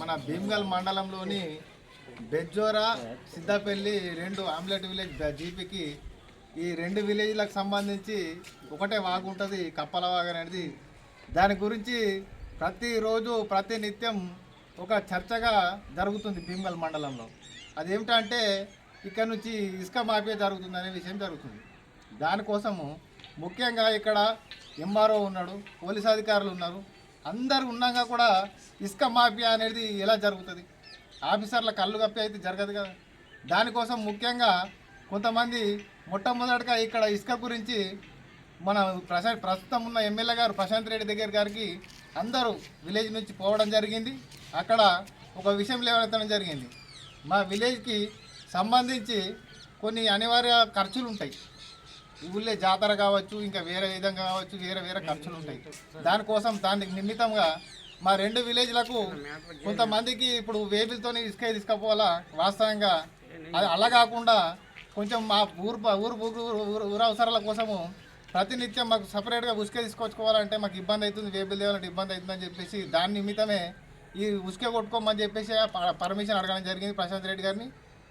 మన భీమ్గల్ మండలంలోని బెజ్జోరా సిద్దపల్లి రెండు ఆమ్లెట్ విలేజ్ జీపీకి ఈ రెండు విలేజ్లకు సంబంధించి ఒకటే వాగు ఉంటుంది కప్పల వాగు అనేది. దాని గురించి ప్రతిరోజు ప్రతి నిత్యం ఒక చర్చగా జరుగుతుంది భీమ్గల్ మండలంలో. అదేమిటంటే ఇక్కడ నుంచి ఇసుక మాఫియా జరుగుతుంది అనే విషయం జరుగుతుంది. దానికోసము ముఖ్యంగా ఇక్కడ ఎంఆర్ఓ ఉన్నాడు పోలీస్ అధికారులు ఉన్నారు. అందరు ఉన్నాగా కూడా ఇసుక మాఫియా అనేది ఎలా జరుగుతుంది? ఆఫీసర్ల కళ్ళు కప్పి అయితే జరగదు కదా. దానికోసం ముఖ్యంగా కొంతమంది మొట్టమొదటిగా ఇక్కడ ఇసుక గురించి మన ప్రశా ప్రస్తుతం ఉన్న ఎమ్మెల్యే గారు ప్రశాంత్ రెడ్డి దగ్గర గారికి అందరూ విలేజ్ నుంచి పోవడం జరిగింది. అక్కడ ఒక విషయం లేవనెత్తడం జరిగింది. మా విలేజ్కి సంబంధించి కొన్ని అనివార్య ఖర్చులు ఉంటాయి ఊళ్ళో జాతర కావచ్చు ఇంకా వేరే విధంగా కావచ్చు వేరే వేరే ఖర్చులు ఉంటాయి. దానికోసం దానికి నిమిత్తంగా మా రెండు విలేజ్లకు కొంతమందికి ఇప్పుడు వేబిల్తో ఇసుక తీసుకపోవాలా? వాస్తవంగా అది అలా కాకుండా కొంచెం మా ఊరు ఊరు ఊరు ఊరు- అవసరాల కోసము ప్రతినిత్యం మాకు సపరేట్గా ఉసుక తీసుకొచ్చుకోవాలంటే మాకు ఇబ్బంది అవుతుంది వేబిల్ తేవాలంటే ఇబ్బంది అవుతుందని చెప్పేసి దాని నిమిత్తమే ఈ ఉసుక కొట్టుకోమని చెప్పేసి పర్మిషన్ అడగడం జరిగింది ప్రశాంత్ రెడ్డి గారిని.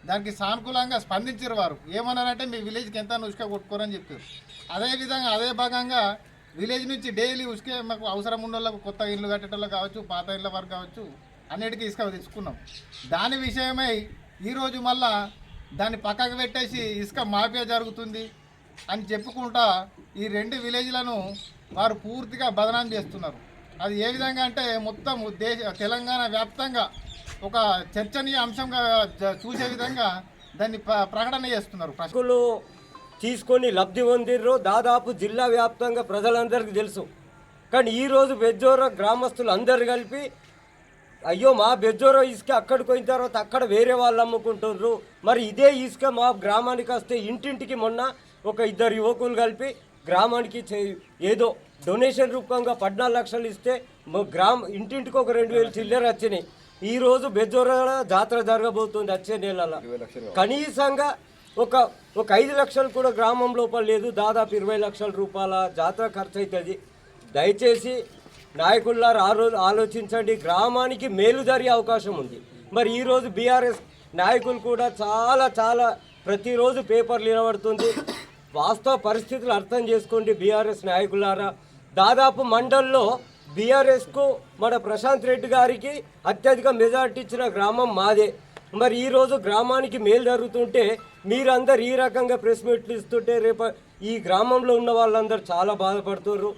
దానికి సానుకూలంగా స్పందించారు వారు. ఏమన్నారంటే మీ విలేజ్కి ఎంత ఉసుక కొట్టుకోరని చెప్పారు. అదేవిధంగా అదే భాగంగా విలేజ్ నుంచి డైలీ ఉసుకే మాకు అవసరం ఉన్న కొత్త ఇల్లు కట్టేటోళ్ళు కావచ్చు పాత ఇళ్ళ వరకు కావచ్చు అన్నిటికీ ఇసుక తెచ్చుకున్నాం దాని విషయమై ఈరోజు మళ్ళా దాన్ని పక్కకు పెట్టేసి ఇసుక మాఫియా జరుగుతుంది అని చెప్పుకుంటా ఈ రెండు విలేజ్లను వారు పూర్తిగా బదనాం చేస్తున్నారు. అది ఏ విధంగా అంటే మొత్తం దేశ తెలంగాణ వ్యాప్తంగా ఒక చర్చనీయ అంశంగా చూసే విధంగా దాన్ని ప్రకటన చేస్తున్నారు ప్రజలు తీసుకొని లబ్ధి పొందిర్రు దాదాపు జిల్లా వ్యాప్తంగా ప్రజలందరికీ తెలుసు. కానీ ఈరోజు బెజ్జోర గ్రామస్తులు అందరు కలిపి అయ్యో మా బెజ్జోర ఇసుక అక్కడికి పోయిన తర్వాత అక్కడ వేరే వాళ్ళు అమ్ముకుంటుర్రు మరి ఇదే ఇసుక మా గ్రామానికి వస్తే ఇంటింటికి మొన్న ఒక ఇద్దరు యువకులు కలిపి గ్రామానికి చే- ఏదో డొనేషన్ రూపంగా పద్నాలుగు లక్షలు ఇస్తే గ్రామ ఇంటింటికి ఒక రెండు వేలు చిల్లర వచ్చినాయి. ఈ రోజు బెజ్జోర జాతర జరగబోతుంది వచ్చే నెలలో. కనీసంగా ఒక ఒక ఐదు లక్షలు కూడా గ్రామం లోపల లేదు. దాదాపు ఇరవై లక్షల రూపాయల జాతర ఖర్చు అవుతుంది దయచేసి నాయకుల్లారు ఆలో ఆలోచించండి. గ్రామానికి మేలు జరిగే అవకాశం ఉంది. మరి ఈరోజు బీఆర్ఎస్ నాయకులు కూడా చాలా చాలా ప్రతిరోజు పేపర్లు వినబడుతుంది వాస్తవ పరిస్థితులు అర్థం చేసుకోండి బీఆర్ఎస్ నాయకులారా. దాదాపు మండల్లో బీఆర్ఎస్కు మన ప్రశాంత్ రెడ్డి గారికి అత్యధిక మెజార్టీ ఇచ్చిన గ్రామం మాదే. మరి ఈరోజు గ్రామానికి మేలు జరుగుతుంటే మీరందరు ఈ రకంగా ప్రెస్ మీట్లు ఇస్తుంటే రేపు ఈ గ్రామంలో ఉన్న వాళ్ళందరూ చాలా బాధపడుతున్నారు.